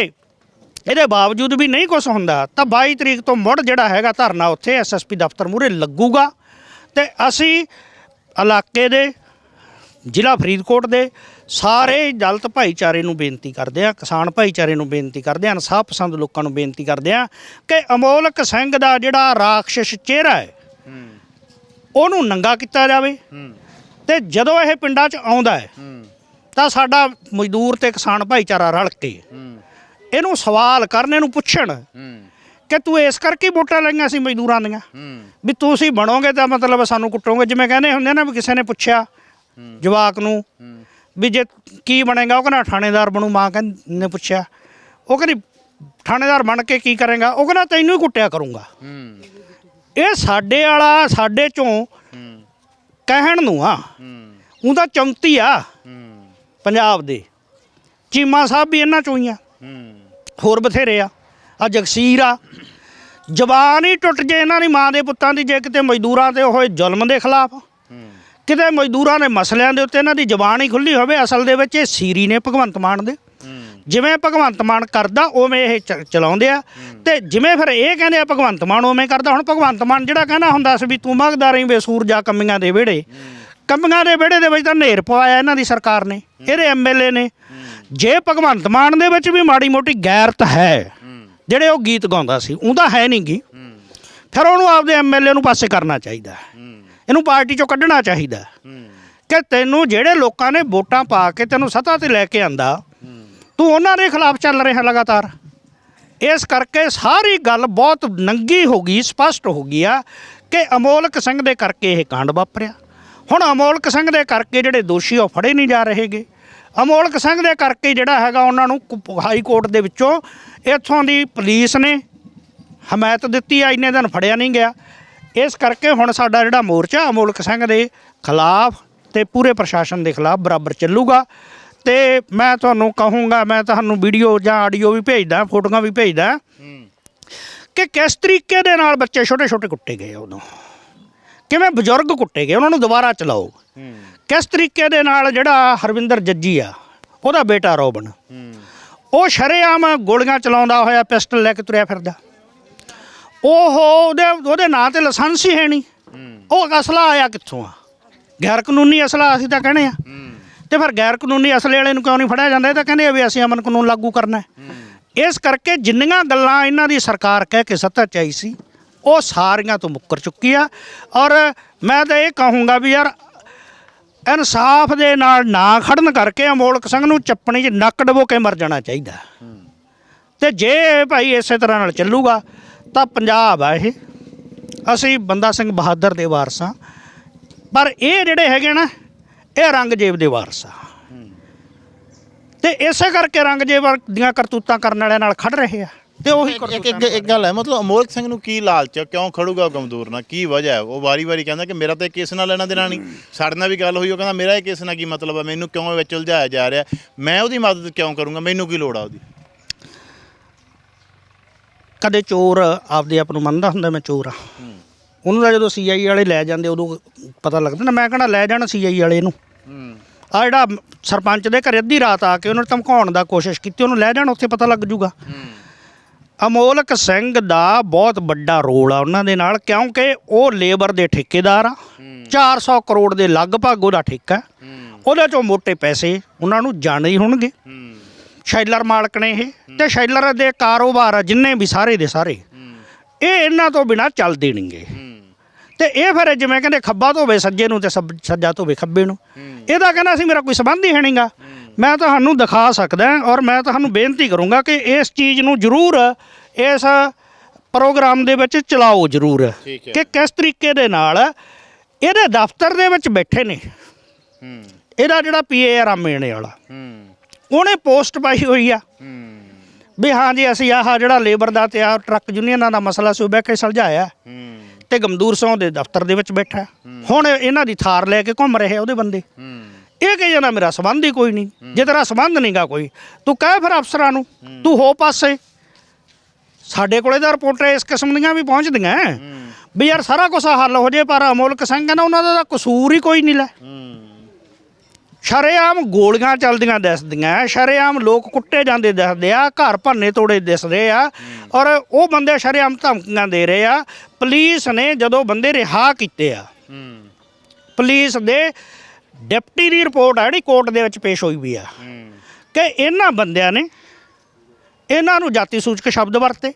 ਇਹਦੇ ਬਾਵਜੂਦ ਵੀ ਨਹੀਂ ਕੁਝ ਹੁੰਦਾ ਤਾਂ 22 ਤਰੀਕ ਤੋਂ ਮੁੜ ਜਿਹੜਾ ਹੈਗਾ ਧਰਨਾ ਉੱਥੇ ਐਸਐਸਪੀ ਦਫ਼ਤਰ ਮੂਹਰੇ ਲੱਗੂਗਾ। ਤੇ ਅਸੀਂ ਇਲਾਕੇ ਦੇ ਜ਼ਿਲ੍ਹਾ ਫਰੀਦਕੋਟ ਦੇ ਸਾਰੇ ਦਲਿਤ ਭਾਈਚਾਰੇ ਨੂੰ ਬੇਨਤੀ ਕਰਦੇ ਆ ਕਿਸਾਨ ਭਾਈਚਾਰੇ ਨੂੰ ਬੇਨਤੀ ਕਰਦੇ ਆ ਇਨਸਾਫ ਪਸੰਦ ਲੋਕਾਂ ਨੂੰ ਬੇਨਤੀ ਕਰਦੇ ਆ ਕਿ ਅਮੋਲਕ ਸਿੰਘ ਦਾ ਜਿਹੜਾ ਰਾਖਸ਼ ਚਿਹਰਾ ਹੈ ਉਹਨੂੰ ਨੰਗਾ ਕੀਤਾ ਜਾਵੇ। ਤੇ ਜਦੋਂ ਇਹ ਪਿੰਡਾਂ 'ਚ ਆਉਂਦਾ ਹੈ ਤਾਂ ਸਾਡਾ ਮਜ਼ਦੂਰ ਤੇ ਕਿਸਾਨ ਭਾਈਚਾਰਾ ਰਲ ਕੇ ਇਹਨੂੰ ਸਵਾਲ ਕਰਨ ਇਹਨੂੰ ਪੁੱਛਣ ਕਿ ਤੂੰ ਇਸ ਕਰਕੇ ਵੋਟਾਂ ਲਈਆਂ ਸੀ ਮਜ਼ਦੂਰਾਂ ਦੀਆਂ? ਵੀ ਤੁਸੀਂ ਬਣੋਗੇ ਤਾਂ ਮਤਲਬ ਸਾਨੂੰ ਕੁੱਟੋਗੇ ਜਿਵੇਂ ਕਹਿੰਦੇ ਹੁੰਦੇ ਨਾ ਵੀ ਕਿਸੇ ਨੇ ਪੁੱਛਿਆ ਜਵਾਕ ਨੂੰ ਵੀ ਜੇ ਕੀ ਬਣੇਗਾ ਉਹ ਕਹਿੰਦਾ ਥਾਣੇਦਾਰ ਬਣੂ ਮਾਂ ਕਹਿੰਦੀ ਨੇ ਪੁੱਛਿਆ। ਉਹ ਕਹਿੰਦੀ ਥਾਣੇਦਾਰ ਬਣ ਕੇ ਕੀ ਕਰੇਗਾ? ਉਹ ਕਹਿੰਦਾ ਤੈਨੂੰ ਹੀ ਕੁੱਟਿਆ ਕਰੂੰਗਾ। ਇਹ ਸਾਡੇ ਵਾਲਾ ਸਾਡੇ ਚੋਂ ਕਹਿਣ ਨੂੰ ਆ। ਹੂੰ। ਉਹ ਤਾਂ ਚੌਂਤੀ ਆ। ਹੂੰ। ਪੰਜਾਬ ਦੇ। ਚੀਮਾ ਸਾਹਿਬ ਵੀ ਇਹਨਾਂ ਚੋਂ ਹੀ ਆ। ਹੂੰ। ਹੋਰ ਬਥੇਰੇ ਆ। ਆ ਜਗਸੀਰ ਆ। ਜ਼ਬਾਨ ਹੀ ਟੁੱਟ ਜੇ ਇਹਨਾਂ ਦੀ ਮਾਂ ਦੇ ਪੁੱਤਾਂ ਦੀ ਜੇ ਕਿਤੇ ਮਜ਼ਦੂਰਾਂ ਤੇ ਹੋਏ ਜ਼ੁਲਮ ਦੇ ਖਿਲਾਫ ਹੂੰ। ਕਿਤੇ ਮਜ਼ਦੂਰਾਂ ਦੇ ਮਸਲਿਆਂ ਦੇ ਉੱਤੇ ਇਹਨਾਂ ਦੀ ਜ਼ਬਾਨ ਹੀ ਖੁੱਲੀ ਹੋਵੇ ਅਸਲ ਦੇ ਵਿੱਚ ਇਹ ਸੀਰੀ ਨੇ ਭਗਵੰਤ ਮਾਨ ਦੇ। ਜਿਵੇਂ ਭਗਵੰਤ ਮਾਨ ਕਰਦਾ ਉਵੇਂ ਇਹ ਚ- ਚਲਾਉਂਦੇ ਆ। ਤੇ ਜਿਵੇਂ ਫਿਰ ਇਹ ਕਹਿੰਦੇ ਆ ਭਗਵੰਤ ਮਾਨ ਉਵੇਂ ਕਰਦਾ ਹੁਣ ਭਗਵੰਤ ਮਾਨ ਜਿਹੜਾ ਕਹਿੰਦਾ ਹੁੰਦਾ ਸੀ ਵੀ ਤੂੰ ਮਗਦਾ ਰਹੀ ਵੇ ਸੂਰਜਾ ਕੰਮੀਆਂ ਦੇ ਵਿਹੜੇ। ਕੰਮੀਆਂ ਦੇ ਵਿਹੜੇ ਦੇ ਵਿੱਚ ਤਾਂ ਨੇਰ ਪਵਾਇਆ ਇਹਨਾਂ ਦੀ ਸਰਕਾਰ ਨੇ ਇਹਦੇ ਐਮਐਲਏ ਨੇ। ਜੇ ਭਗਵੰਤ ਮਾਨ ਦੇ ਵਿੱਚ ਵੀ ਮਾੜੀ ਮੋਟੀ ਗੈਰਤ ਹੈ ਜਿਹੜੇ ਉਹ ਗੀਤ ਗਾਉਂਦਾ ਸੀ ਉਹਦਾ ਹੈ ਨਹੀਂ ਗੀ। ਫਿਰ ਉਹਨੂੰ ਆਪਦੇ ਐਮਐਲਏ ਨੂੰ ਪਾਸੇ ਕਰਨਾ ਚਾਹੀਦਾ ਹੈ। ਇਹਨੂੰ ਪਾਰਟੀ ਚੋਂ ਕੱਢਣਾ ਚਾਹੀਦਾ। ਹੂੰ। ਕਿ ਤੈਨੂੰ ਜਿਹੜੇ ਲੋਕਾਂ ਨੇ ਵੋਟਾਂ ਪਾ ਕੇ ਤੈਨੂੰ ਸੱਤਾ ਤੇ ਲੈ ਕੇ ਆਂਦਾ ਤੂੰ ਉਹਨਾਂ ਦੇ ਖਿਲਾਫ ਚੱਲ ਰਿਹਾ ਲਗਾਤਾਰ। ਇਸ ਕਰਕੇ ਸਾਰੀ ਗੱਲ ਬਹੁਤ ਨੰਗੀ ਹੋ ਗਈ, ਸਪਸ਼ਟ ਹੋ ਗਈ ਆ ਕਿ ਅਮੋਲਕ ਸਿੰਘ ਦੇ ਕਰਕੇ ਇਹ ਕਾਂਡ ਵਾਪਰਿਆ। ਹੁਣ ਅਮੋਲਕ ਸਿੰਘ ਦੇ ਕਰਕੇ ਜਿਹੜੇ ਦੋਸ਼ੀ ਉਹ ਫੜੇ ਨਹੀਂ ਜਾ ਰਹੇਗੇ। ਅਮੋਲਕ ਸਿੰਘ ਦੇ ਕਰਕੇ ਜਿਹੜਾ ਹੈਗਾ ਉਹਨਾਂ ਨੂੰ ਕੁ- ਹਾਈ ਕੋਰਟ ਦੇ ਵਿੱਚੋਂ ਇੱਥੋਂ ਦੀ ਪੁਲਿਸ ਨੇ ਹਮਾਇਤ ਦਿੱਤੀ ਆ, ਇੰਨੇ ਦਿਨ ਫੜਿਆ ਨਹੀਂ ਗਿਆ। ਇਸ ਕਰਕੇ ਹੁਣ ਸਾਡਾ ਜਿਹੜਾ ਮੋਰਚਾ ਅਮੋਲਕ ਸਿੰਘ ਦੇ ਖਿਲਾਫ ਤੇ ਪੂਰੇ ਪ੍ਰਸ਼ਾਸਨ ਦੇ ਖਿਲਾਫ ਬਰਾਬਰ ਚੱਲੂਗਾ। ਤੇ ਮੈਂ ਤੁਹਾਨੂੰ ਕਹੂੰਗਾ ਮੈਂ ਤੁਹਾਨੂੰ ਵੀਡੀਓ ਜਾਂ ਆਡੀਓ ਵੀ ਭੇਜਦਾ ਫੋਟੋਆਂ ਵੀ ਭੇਜਦਾ ਕਿ ਕਿਸ ਤਰੀਕੇ ਦੇ ਨਾਲ ਬੱਚੇ ਛੋਟੇ ਛੋਟੇ ਕੁੱਟੇ ਗਏ ਉਦੋਂ ਕਿਵੇਂ ਬਜ਼ੁਰਗ ਕੁੱਟੇ ਗਏ? ਉਹਨਾਂ ਨੂੰ ਦੁਬਾਰਾ ਚਲਾਓ। ਕਿਸ ਤਰੀਕੇ ਦੇ ਨਾਲ ਜਿਹੜਾ ਹਰਵਿੰਦਰ ਜੱਜੀ ਆ ਉਹਦਾ ਬੇਟਾ ਰੋਬਨ ਉਹ ਸ਼ਰੇਆਮ ਗੋਲੀਆਂ ਚਲਾਉਂਦਾ ਹੋਇਆ ਪਿਸਟਲ ਲੈ ਕੇ ਤੁਰਿਆ ਫਿਰਦਾ। ਉਹ ਉਹਦੇ ਉਹਦੇ ਨਾਂ ਤੇ ਲਾਇਸੈਂਸ ਹੀ ਹੈ ਨਹੀਂ। ਉਹ ਅਸਲਾ ਆਇਆ ਕਿੱਥੋਂ ਆ? ਗੈਰ ਕਾਨੂੰਨੀ ਅਸਲਾ ਅਸੀਂ ਤਾਂ ਕਹਿੰਦੇ ਆ। ਤੇ ਫਿਰ ਗੈਰ ਕਾਨੂੰਨੀ ਅਸਲੇ ਵਾਲੇ ਨੂੰ ਕਿਉਂ ਨਹੀਂ ਫੜਿਆ ਜਾਂਦਾ? ਇਹ ਤਾਂ ਕਹਿੰਦੇ ਆ ਵੀ ਅਸੀਂ ਅਮਨ ਕਾਨੂੰਨ ਲਾਗੂ ਕਰਨਾ ਹੈ। ਇਸ ਕਰਕੇ ਜਿੰਨੀਆਂ ਗੱਲਾਂ ਇਹਨਾਂ ਦੀ ਸਰਕਾਰ ਕਹਿ ਕੇ ਸੱਤਾ ਚਾਈ ਸੀ ਉਹ ਸਾਰੀਆਂ ਤੋਂ ਮੁੱਕਰ ਚੁੱਕੀ ਆ। ਔਰ ਮੈਂ ਤਾਂ ਇਹ ਕਹੂੰਗਾ ਵੀ ਯਾਰ ਇਨਸਾਫ ਦੇ ਨਾਲ ਨਾ ਖੜਨ ਕਰਕੇ ਅਮੋਲਕ ਸਿੰਘ ਨੂੰ ਚੱਪਣੀ 'ਚ ਨੱਕ ਡਬੋ ਕੇ ਮਰ ਜਾਣਾ ਚਾਹੀਦਾ। ਤੇ ਜੇ ਭਾਈ ਇਸੇ ਤਰ੍ਹਾਂ ਨਾਲ ਚੱਲੂਗਾ ਤਾਂ ਪੰਜਾਬ ਆ ਇਹ। ਅਸੀਂ ਬੰਦਾ ਸਿੰਘ ਬਹਾਦਰ ਦੇ ਵਾਰਸ ਪਰ ਇਹ ਜਿਹੜੇ ਹੈਗੇ ਨਾ ਇਹ ਰੰਗਜੇਬ ਦੇ ਵਾਰਸ ਆ। ਤੇ ਇਸੇ ਕਰਕੇ ਰੰਗਜੇਬ ਦੀਆਂ ਕਰਤੂਤਾਂ ਕਰਨ ਵਾਲਿਆਂ ਨਾਲ ਖੜ ਰਹੇ ਆ ਤੇ ਉਹੀ ਇੱਕ ਇੱਕ ਇੱਕ- ਇੱਕ ਗੱਲ ਹੈ ਮਤਲਬ ਅਮੋਲਕ ਸਿੰਘ ਨੂੰ ਕੀ ਲਾਲਚ ਹੈ ਕਿਉਂ ਖੜੂਗਾ ਗਮਦੂਰ ਨਾਲ ਕੀ ਵਜ੍ਹਾ ਹੈ? ਉਹ ਵਾਰੀ-ਵਾਰੀ ਕਹਿੰਦਾ ਕਿ ਮੇਰਾ ਤਾਂ ਕੇਸ ਨਾਲ ਲੈਣਾ ਦੇਣਾ ਨਹੀਂ। ਸਾਡੇ ਨਾਲ ਵੀ ਗੱਲ ਹੋਈ ਉਹ ਕਹਿੰਦਾ ਮੇਰਾ ਇਹ ਕੇਸ ਨਾਲ ਕੀ ਮਤਲਬ ਹੈ ਮੈਨੂੰ ਕਿਉਂ ਵਿੱਚ ਉਲਝਾਇਆ ਜਾ ਰਿਹਾ? ਮੈਂ ਉਹਦੀ ਮਦਦ ਕਿਉਂ ਕਰੂੰਗਾ? ਮੈਨੂੰ ਕੀ ਲੋੜ ਆ ਉਹਦੀ? ਕਦੇ ਚੋਰ ਆਪਦੇ ਆਪ ਨੂੰ ਮੰਨਦਾ ਹੁੰਦਾ ਮੈਂ ਚੋਰ ਆ। ਉਹਨੂੰ ਤਾਂ ਜਦੋਂ ਸੀਆਈ ਵਾਲੇ ਲੈ ਜਾਂਦੇ ਉਦੋਂ ਪਤਾ ਲੱਗਦਾ ਨਾ ਮੈਂ ਕਹਣਾ ਲੈ ਜਾਣ ਸੀਆਈ ਵਾਲੇ ਨੂੰ ਹੂੰ। ਆ ਜਿਹੜਾ ਸਰਪੰਚ ਦੇ ਘਰੇ ਅੱਧੀ ਰਾਤ ਆ ਕੇ ਉਹਨੂੰ ਧਮਕਾਉਣ ਦਾ ਕੋਸ਼ਿਸ਼ ਕੀਤੀ ਉਹਨੂੰ ਲੈ ਜਾਣ ਉੱਥੇ ਪਤਾ ਲੱਗ ਜੂਗਾ। ਅਮੋਲਕ ਸਿੰਘ ਦਾ ਬਹੁਤ ਵੱਡਾ ਰੋਲ ਆ ਉਹਨਾਂ ਦੇ ਨਾਲ ਕਿਉਂਕਿ ਉਹ ਲੇਬਰ ਦੇ ਠੇਕੇਦਾਰ ਆ। 400 ਕਰੋੜ ਦੇ ਲਗਭਗ ਉਹਦਾ ਠੇਕਾ। ਉਹਦੇ ਚੋਂ ਮੋٹے ਪੈਸੇ ਉਹਨਾਂ ਨੂੰ ਜਾਣੇ ਹੀ ਹੋਣਗੇ। ਸ਼ੈਲਰ ਮਾਲਕ ਨੇ ਇਹ ਤੇ ਸ਼ੈਲਰ ਦੇ ਕਾਰੋਬਾਰ ਆ ਜਿੰਨੇ ਵੀ ਸਾਰੇ ਦੇ ਸਾਰੇ। ਇਹ ਇਹਨਾਂ ਤੋਂ ਬਿਨਾ ਚੱਲਦੇ ਨਹੀਂਗੇ। ਤੇ ਇਹ ਫਿਰ ਜਿਵੇਂ ਕਹਿੰਦੇ ਖੱਬਾ ਧੋਵੇ ਸੱਜੇ ਨੂੰ ਤੇ ਸੱਬ- ਸੱਜਾ ਧੋਵੇ ਖੱਬੇ ਨੂੰ। ਇਹਦਾ ਕਹਿੰਦਾ ਸੀ ਮੇਰਾ ਕੋਈ ਸੰਬੰਧ ਹੀ ਹੈ ਨਹੀਂਗਾ। ਮੈਂ ਤੁਹਾਨੂੰ ਦਿਖਾ ਸਕਦਾ ਔਰ ਮੈਂ ਤੁਹਾਨੂੰ ਬੇਨਤੀ ਕਰੂੰਗਾ ਕਿ ਇਸ ਚੀਜ਼ ਨੂੰ ਜ਼ਰੂਰ ਇਸ ਪ੍ਰੋਗਰਾਮ ਦੇ ਵਿੱਚ ਚਲਾਓ ਜ਼ਰੂਰ। ਕਿ ਕਿਸ ਤਰੀਕੇ ਦੇ ਨਾਲ ਇਹਦੇ ਦਫ਼ਤਰ ਦੇ ਵਿੱਚ ਬੈਠੇ ਨੇ। ਇਹਦਾ ਜਿਹੜਾ ਪੀਏ ਆ ਰਾਮੇਣੇ ਵਾਲਾ। ਉਹਨੇ ਪੋਸਟ ਪਾਈ ਹੋਈ ਆ। ਵੀ ਹਾਂ ਜੀ ਅਸੀਂ ਆਹ ਜਿਹੜਾ ਲੇਬਰ ਦਾ ਤੇ ਆਹ ਟਰੱਕ ਯੂਨੀਅਨਾਂ ਦਾ ਮਸਲਾ ਸੀ ਉਹ ਬਹਿ ਕੇ ਸੁਲਝਾਇਆ। ਤੇ ਗਮਦੂਰ ਸਿੰਘ ਦੇ ਦਫ਼ਤਰ ਦੇ ਵਿੱਚ ਬੈਠਾ। ਹੁਣ ਇਹਨਾਂ ਦੀ ਥਾਰ ਲੈ ਕੇ ਘੁੰਮ ਰਹੇ ਉਹਦੇ ਬੰਦੇ। ਇਹ ਕਹੀ ਜਾਂਦਾ ਮੇਰਾ ਸੰਬੰਧ ਹੀ ਕੋਈ ਨਹੀਂ। ਜੇ ਤੇਰਾ ਸੰਬੰਧ ਨਹੀਂਗਾ ਕੋਈ ਤੂੰ ਕਹਿ ਫਿਰ ਅਫਸਰਾਂ ਨੂੰ ਤੂੰ ਹੋ ਪਾਸੇ। ਸਾਡੇ ਕੋਲੇ ਤਾਂ ਰਿਪੋਰਟਾਂ ਇਸ ਕਿਸਮ ਦੀਆਂ ਵੀ ਪਹੁੰਚਦੀਆਂ ਵੀ ਯਾਰ ਸਾਰਾ ਕੁਝ ਹੱਲ ਹੋ ਜੇ ਪਰ ਅਮੋਲਕ ਸਿੰਘ ਕਹਿੰਦਾ ਉਹਨਾਂ ਦਾ ਕਸੂਰ ਹੀ ਕੋਈ ਨਹੀਂ ਲੈ। ਸ਼ਰੇਆਮ ਗੋਲੀਆਂ ਚੱਲਦੀਆਂ ਦਿਸਦੀਆਂ ਸ਼ਰੇਆਮ ਲੋਕ ਕੁੱਟੇ ਜਾਂਦੇ ਦਿਸਦੇ ਆ, ਘਰ ਭੰਨੇ ਤੋੜੇ ਦਿਸਦੇ ਆ ਔਰ ਉਹ ਬੰਦੇ ਸ਼ਰੇਆਮ ਧਮਕੀਆਂ ਦੇ ਰਹੇ ਆ, ਪੁਲਿਸ ਨੇ ਜਦੋਂ ਬੰਦੇ ਰਿਹਾ ਕੀਤੇ ਆ ਹੂੰ ਪੁਲਿਸ ਦੇ ਡਿਪਟੀ ਦੀ ਰਿਪੋਰਟ ਆ ਜਿਹੜੀ ਕੋਰਟ ਦੇ ਵਿੱਚ ਪੇਸ਼ ਹੋਈ ਵੀ ਆ ਕਿ ਇਹਨਾਂ ਬੰਦਿਆਂ ਨੇ ਇਹਨਾਂ ਨੂੰ ਜਾਤੀ ਸੂਚਕ ਸ਼ਬਦ ਵਰਤੇ,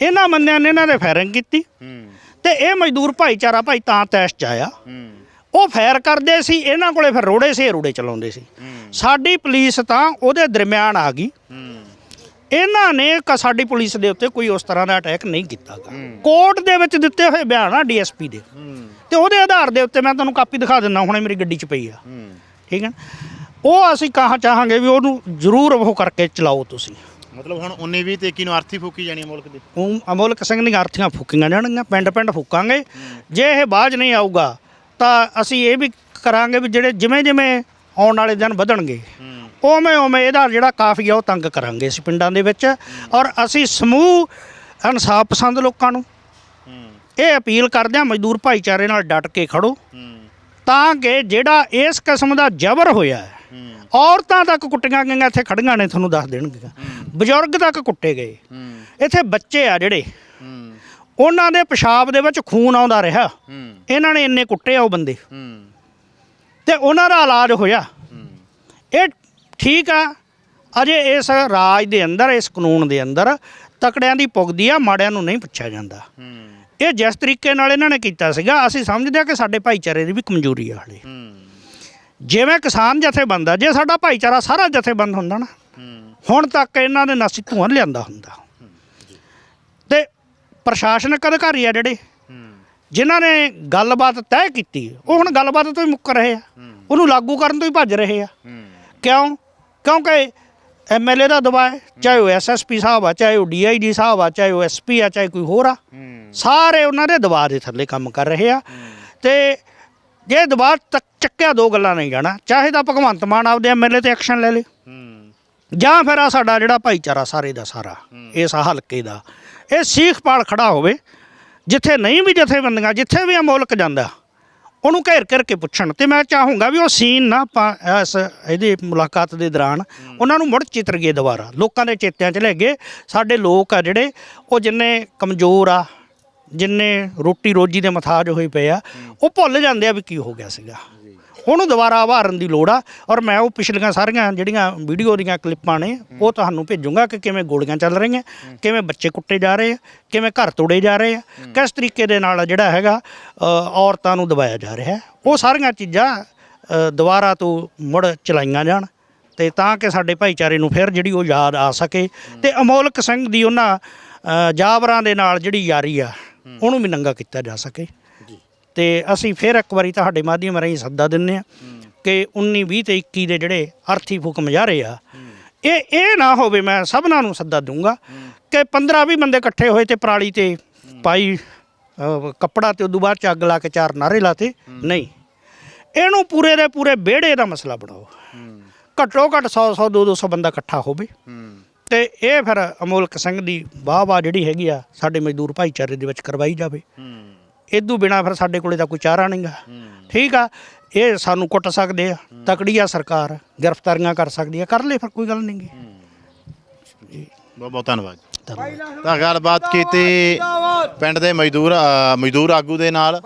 ਇਹਨਾਂ ਬੰਦਿਆਂ ਨੇ ਇਹਨਾਂ ਦੇ ਫਾਇਰਿੰਗ ਕੀਤੀ ਹੂੰ ਤੇ ਇਹ ਮਜ਼ਦੂਰ ਭਾਈਚਾਰਾ ਭਾਈ ਤਾਂ ਤੈਸ਼ ਚ ਆਇਆ ਉਹ ਫਾਇਰ ਕਰਦੇ ਸੀ ਇਹਨਾਂ ਕੋਲੇ ਫਿਰ ਰੋੜੇ ਸੀ ਰੋੜੇ ਚਲਾਉਂਦੇ ਸੀ। ਸਾਡੀ ਪੁਲਿਸ ਤਾਂ ਉਹਦੇ ਦਰਮਿਆਨ ਆ ਗਈ। ਇਹਨਾਂ ਨੇ ਕ- ਸਾਡੀ ਪੁਲਿਸ ਦੇ ਉੱਤੇ ਕੋਈ ਉਸ ਤਰ੍ਹਾਂ ਦਾ ਅਟੈਕ ਨਹੀਂ ਕੀਤਾਗਾ ਕੋਰਟ ਦੇ ਵਿੱਚ ਦਿੱਤੇ ਹੋਏ ਬਿਆਨ ਆ ਡੀਐਸਪੀ ਦੇ। ਤੇ ਉਹਦੇ ਆਧਾਰ ਦੇ ਉੱਤੇ ਮੈਂ ਤੁਹਾਨੂੰ ਕਾਪੀ ਦਿਖਾ ਦਿੰਦਾ ਹੁਣੇ ਮੇਰੀ ਗੱਡੀ 'ਚ ਪਈ ਆ। ਠੀਕ ਹੈ ਉਹ ਅਸੀਂ ਕਹਾ ਚਾਹਾਂਗੇ ਵੀ ਉਹਨੂੰ ਜ਼ਰੂਰ ਉਹ ਕਰਕੇ ਚਲਾਓ ਤੁਸੀਂ। ਮਤਲਬ ਹੁਣ 19 20 ਤੇ 21 ਨੂੰ ਆਰਥੀ ਫੂਕੀ ਜਾਣੀ ਹੈ ਮੁਲਕ ਦੀ? ਉਹ ਅਮੋਲਕ ਸਿੰਘ ਦੀਆਂ ਅਰਥੀਆਂ ਫੂਕੀਆਂ ਜਾਣਗੀਆਂ ਪਿੰਡ ਪਿੰਡ ਫੂਕਾਂਗੇ ਜੇ ਇਹ ਬਾਜ ਨਹੀਂ ਆਊਗਾ ਤਾਂ ਅਸੀਂ ਇਹ ਵੀ ਕਰਾਂਗੇ ਵੀ ਜਿਹੜੇ ਜਿਵੇਂ ਜਿਵੇਂ ਆਉਣ ਵਾਲੇ ਦਿਨ ਵਧਣਗੇ ਉਵੇਂ ਉਵੇਂ ਇਹਦਾ ਜਿਹੜਾ ਕਾਫੀਆ ਉਹ ਤੰਗ ਕਰਾਂਗੇ ਅਸੀਂ ਪਿੰਡਾਂ ਦੇ ਵਿੱਚ ਔਰ ਅਸੀਂ ਸਮੂਹ ਇਨਸਾਫ ਪਸੰਦ ਲੋਕਾਂ ਨੂੰ। ਇਹ ਅਪੀਲ ਕਰਦੇ ਹਾਂ ਮਜ਼ਦੂਰ ਭਾਈਚਾਰੇ ਨਾਲ ਡਟ ਕੇ ਖੜੋ। ਤਾਂ ਕਿ ਜਿਹੜਾ ਇਸ ਕਿਸਮ ਦਾ ਜ਼ਬਰ ਹੋਇਆ ਹੈ ਔਰਤਾਂ ਤੱਕ ਕੁੱਟੀਆਂ ਗਈਆਂ ਇੱਥੇ ਖੜੀਆਂ ਨੇ ਤੁਹਾਨੂੰ ਦੱਸ ਦੇਣਗੇ ਬਜ਼ੁਰਗ ਤੱਕ ਕੁੱਟੇ ਗਏ। ਇੱਥੇ ਬੱਚੇ ਆ ਜਿਹੜੇ। ਉਹਨਾਂ ਦੇ ਪਿਸ਼ਾਬ ਦੇ ਵਿੱਚ ਖੂਨ ਆਉਂਦਾ ਰਿਹਾ। ਇਹਨਾਂ ਨੇ ਇੰਨੇ ਕੁੱਟੇ ਆ ਉਹ ਬੰਦੇ। ਤੇ ਉਹਨਾਂ ਦਾ ਇਲਾਜ ਹੋਇਆ। ਇਹ ਠੀਕ ਆ। ਅਜੇ ਇਸ ਰਾਜ ਦੇ ਅੰਦਰ ਇਸ ਕਾਨੂੰਨ ਦੇ ਅੰਦਰ ਤਕੜਿਆਂ ਦੀ ਪੁੱਗਦੀ ਆ ਮਾੜਿਆਂ ਨੂੰ ਨਹੀਂ ਪੁੱਛਿਆ ਜਾਂਦਾ। ਇਹ ਜਿਸ ਤਰੀਕੇ ਨਾਲ ਇਹਨਾਂ ਨੇ ਕੀਤਾ ਸੀਗਾ ਅਸੀਂ ਸਮਝਦੇ ਆ ਕਿ ਸਾਡੇ ਭਾਈਚਾਰੇ ਦੀ ਵੀ ਕਮਜ਼ੋਰੀ ਆ ਹਲੇ। ਜਿਵੇਂ ਕਿਸਾਨ ਜਥੇਬੰਦ ਆ ਜੇ ਸਾਡਾ ਭਾਈਚਾਰਾ ਸਾਰਾ ਜਥੇਬੰਦ ਹੁੰਦਾ ਨਾ ਹੁਣ ਤੱਕ ਇਹਨਾਂ ਨੇ ਨਸੀ ਧੂਆਂ ਲਿਆਂਦਾ ਹੁੰਦਾ। ਪ੍ਰਸ਼ਾਸਨਿਕ ਅਧਿਕਾਰੀ ਆ ਜਿਹੜੇ, ਜਿਨ੍ਹਾਂ ਨੇ ਗੱਲਬਾਤ ਤੈਅ ਕੀਤੀ, ਉਹ ਹੁਣ ਗੱਲਬਾਤ ਤੋਂ ਹੀ ਮੁੱਕ ਰਹੇ ਆ। ਉਹਨੂੰ ਲਾਗੂ ਕਰਨ ਤੋਂ ਹੀ ਭੱਜ ਰਹੇ ਆ। ਕਿਉਂ? ਕਿਉਂਕਿ ਐਮਐਲਏ ਦਾ ਦਬਾਅ ਹੈ, ਚਾਹੇ ਉਹ ਐਸਐਸਪੀ ਸਾਹਿਬ ਆ, ਚਾਹੇ ਉਹ ਡੀਆਈਜੀ ਸਾਹਿਬ ਆ, ਚਾਹੇ ਉਹ ਐਸਪੀ ਆ, ਚਾਹੇ ਕੋਈ ਹੋਰ ਆ, ਸਾਰੇ ਉਹਨਾਂ ਦੇ ਦਬਾਅ ਦੇ ਥੱਲੇ ਕੰਮ ਕਰ ਰਹੇ ਆ। ਤੇ ਜੇ ਦਬਾਅ ਤੱਕ ਚੱਕਿਆ ਦੋ ਗੱਲਾਂ ਨਹੀਂ ਜਾਣਾ, ਚਾਹੇ ਤਾਂ ਭਗਵੰਤ ਮਾਨ ਆਪਦੇ ਐਮਐਲਏ ਤੇ ਐਕਸ਼ਨ ਲੈ ਲੇ। ਜਾਂ ਫਿਰ ਆ ਸਾਡਾ ਜਿਹੜਾ ਭਾਈਚਾਰਾ ਸਾਰੇ ਦਾ ਸਾਰਾ, ਇਸ ਹਲਕੇ ਦਾ। ਇਹ ਸੀਖ ਪਾਲ ਖੜਾ ਹੋਵੇ ਜਿੱਥੇ ਨਹੀਂ ਵੀ ਜਥੇਬੰਦੀਆਂ ਜਿੱਥੇ ਵੀ ਇਹ ਮੁਲਕ ਜਾਂਦਾ ਉਹਨੂੰ ਘੇਰ ਘੇਰ ਕੇ ਪੁੱਛਣ। ਤੇ ਮੈਂ ਚਾਹੂੰਗਾ ਵੀ ਉਹ ਸੀਨ ਨਾ ਆਪਾਂ ਇਸ ਇਹਦੀ ਮੁਲਾਕਾਤ ਦੇ ਦੌਰਾਨ ਉਹਨਾਂ ਨੂੰ ਮੁੜ ਚਿੱਤਰ ਗਏ ਦੁਬਾਰਾ। ਲੋਕਾਂ ਦੇ ਚੇਤਿਆਂ 'ਚ ਲੈ ਗਏ। ਸਾਡੇ ਲੋਕ ਆ ਜਿਹੜੇ ਉਹ ਜਿੰਨੇ ਕਮਜ਼ੋਰ ਆ ਜਿੰਨੇ ਰੋਟੀ ਰੋਜੀ ਦੇ ਮਥਾਜ ਹੋਏ ਪਏ ਆ ਉਹ ਭੁੱਲ ਜਾਂਦੇ ਆ ਵੀ ਕੀ ਹੋ ਗਿਆ ਸੀਗਾ। ਉਹਨੂੰ ਦੁਬਾਰਾ ਉਭਾਰਨ ਦੀ ਲੋੜ ਆ ਔਰ ਮੈਂ ਉਹ ਪਿਛਲੀਆਂ ਸਾਰੀਆਂ ਜਿਹੜੀਆਂ ਵੀਡੀਓ ਦੀਆਂ ਕਲਿੱਪਾਂ ਨੇ ਉਹ ਤੁਹਾਨੂੰ ਭੇਜੂੰਗਾ ਕਿ ਕਿਵੇਂ ਗੋਲੀਆਂ ਚੱਲ ਰਹੀਆਂ ਕਿਵੇਂ ਬੱਚੇ ਕੁੱਟੇ ਜਾ ਰਹੇ ਆ ਕਿਵੇਂ ਘਰ ਤੋੜੇ ਜਾ ਰਹੇ ਆ ਕਿਸ ਤਰੀਕੇ ਦੇ ਨਾਲ ਜਿਹੜਾ ਹੈਗਾ ਔਰਤਾਂ ਨੂੰ ਦਬਾਇਆ ਜਾ ਰਿਹਾ। ਉਹ ਸਾਰੀਆਂ ਚੀਜ਼ਾਂ ਦੁਬਾਰਾ ਤੋਂ ਮੁੜ ਚਲਾਈਆਂ ਜਾਣ ਤੇ ਤਾਂ ਕਿ ਸਾਡੇ ਭਾਈਚਾਰੇ ਨੂੰ ਫਿਰ ਜਿਹੜੀ ਉਹ ਯਾਦ ਆ ਸਕੇ ਤੇ ਅਮੋਲਕ ਸਿੰਘ ਦੀ ਉਹਨਾਂ ਜਾਬਰਾਂ ਦੇ ਨਾਲ ਜਿਹੜੀ ਯਾਰੀ ਆ ਉਹਨੂੰ ਵੀ ਨੰਗਾ ਕੀਤਾ ਜਾ ਸਕੇ। ਤੇ ਅਸੀਂ ਫਿਰ ਇੱਕ ਵਾਰੀ ਤੁਹਾਡੇ ਮਾਧਿਅਮ ਰਾਹੀਂ ਸੱਦਾ ਦਿੰਨੇ ਆ ਕਿ 19 20 ਤੇ 21 ਦੇ ਜਿਹੜੇ ਅਰਥੀ ਫੂਕ ਮਜਾਰੇ ਆ ਇਹ ਇਹ ਨਾ ਹੋਵੇ ਮੈਂ ਸਭਨਾਂ ਨੂੰ ਸੱਦਾ ਦੂੰਗਾ ਕਿ 15 20 ਬੰਦੇ ਇਕੱਠੇ ਹੋਏ ਤੇ ਪਰਾਲੀ ਤੇ ਪਾਈ ਕੱਪੜਾ ਤੇ ਉਦੋਂ ਬਾਅਦ ਚ ਅੱਗ ਲਾ ਕੇ ਚਾਰ ਨਾਰੇ ਲਾਤੇ। ਨਹੀਂ। ਇਹਨੂੰ ਪੂਰੇ ਦੇ ਪੂਰੇ ਵਿਹੜੇ ਦਾ ਮਸਲਾ ਬਣਾਓ। ਘੱਟੋ ਘੱਟ 100 100 200 200 ਬੰਦਾ ਇਕੱਠਾ ਹੋਵੇ। ਤੇ ਇਹ ਫਿਰ ਅਮੋਲਕ ਸਿੰਘ ਦੀ ਵਾਹ ਵਾਹ ਜਿਹੜੀ ਹੈਗੀ ਆ ਸਾਡੇ ਮਜ਼ਦੂਰ ਭਾਈਚਾਰੇ ਦੇ ਵਿੱਚ ਕਰਵਾਈ ਜਾਵੇ। ਇਦੋਂ ਬਿਨਾ ਫਿਰ ਸਾਡੇ ਕੋਲੇ ਤਾਂ ਕੋਈ ਚਾਰਾ ਨਹੀਂਗਾ। ਠੀਕ ਆ ਇਹ ਸਾਨੂੰ ਕੁੱਟ ਸਕਦੇ ਆ ਤਕੜੀ ਆ ਸਰਕਾਰ ਗ੍ਰਿਫਤਾਰੀਆਂ ਕਰ ਸਕਦੀ ਆ ਕਰ ਲੈ ਫਿਰ ਕੋਈ ਗੱਲ ਨਹੀਂਗੀ ਬਹੁਤ ਬਹੁਤ ਧੰਨਵਾਦ। ਤਾਂ ਗੱਲਬਾਤ ਕੀਤੀ ਪਿੰਡ ਦੇ ਮਜ਼ਦੂਰ ਮਜ਼ਦੂਰ ਆਗੂ ਦੇ ਨਾਲ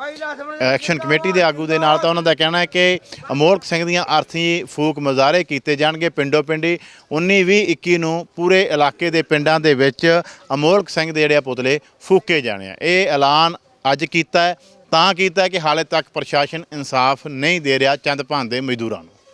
ਐਕਸ਼ਨ ਕਮੇਟੀ ਦੇ ਆਗੂ ਦੇ ਨਾਲ ਤਾਂ ਉਹਨਾਂ ਦਾ ਕਹਿਣਾ ਹੈ ਕਿ ਅਮੋਲਕ ਸਿੰਘ ਦੀਆਂ ਆਰਥੀ ਫੂਕ ਮੁਜ਼ਾਹਰੇ ਕੀਤੇ ਜਾਣਗੇ ਪਿੰਡੋ ਪਿੰਡੀ। 19 20 21 ਨੂੰ ਪੂਰੇ ਇਲਾਕੇ ਦੇ ਪਿੰਡਾਂ ਦੇ ਵਿੱਚ ਅਮੋਲਕ ਸਿੰਘ ਦੇ ਜਿਹੜੇ ਆ ਪੁਤਲੇ ਫੂਕੇ ਜਾਣੇ ਆ। ਇਹ ਐਲਾਨ ਅੱਜ ਕੀਤਾ ਤਾਂ ਕੀਤਾ ਕਿ ਹਾਲੇ ਤੱਕ ਪ੍ਰਸ਼ਾਸਨ ਇਨਸਾਫ ਨਹੀਂ ਦੇ ਰਿਹਾ ਚੰਦ ਭਾਨ ਦੇ ਮਜ਼ਦੂਰਾਂ ਨੂੰ।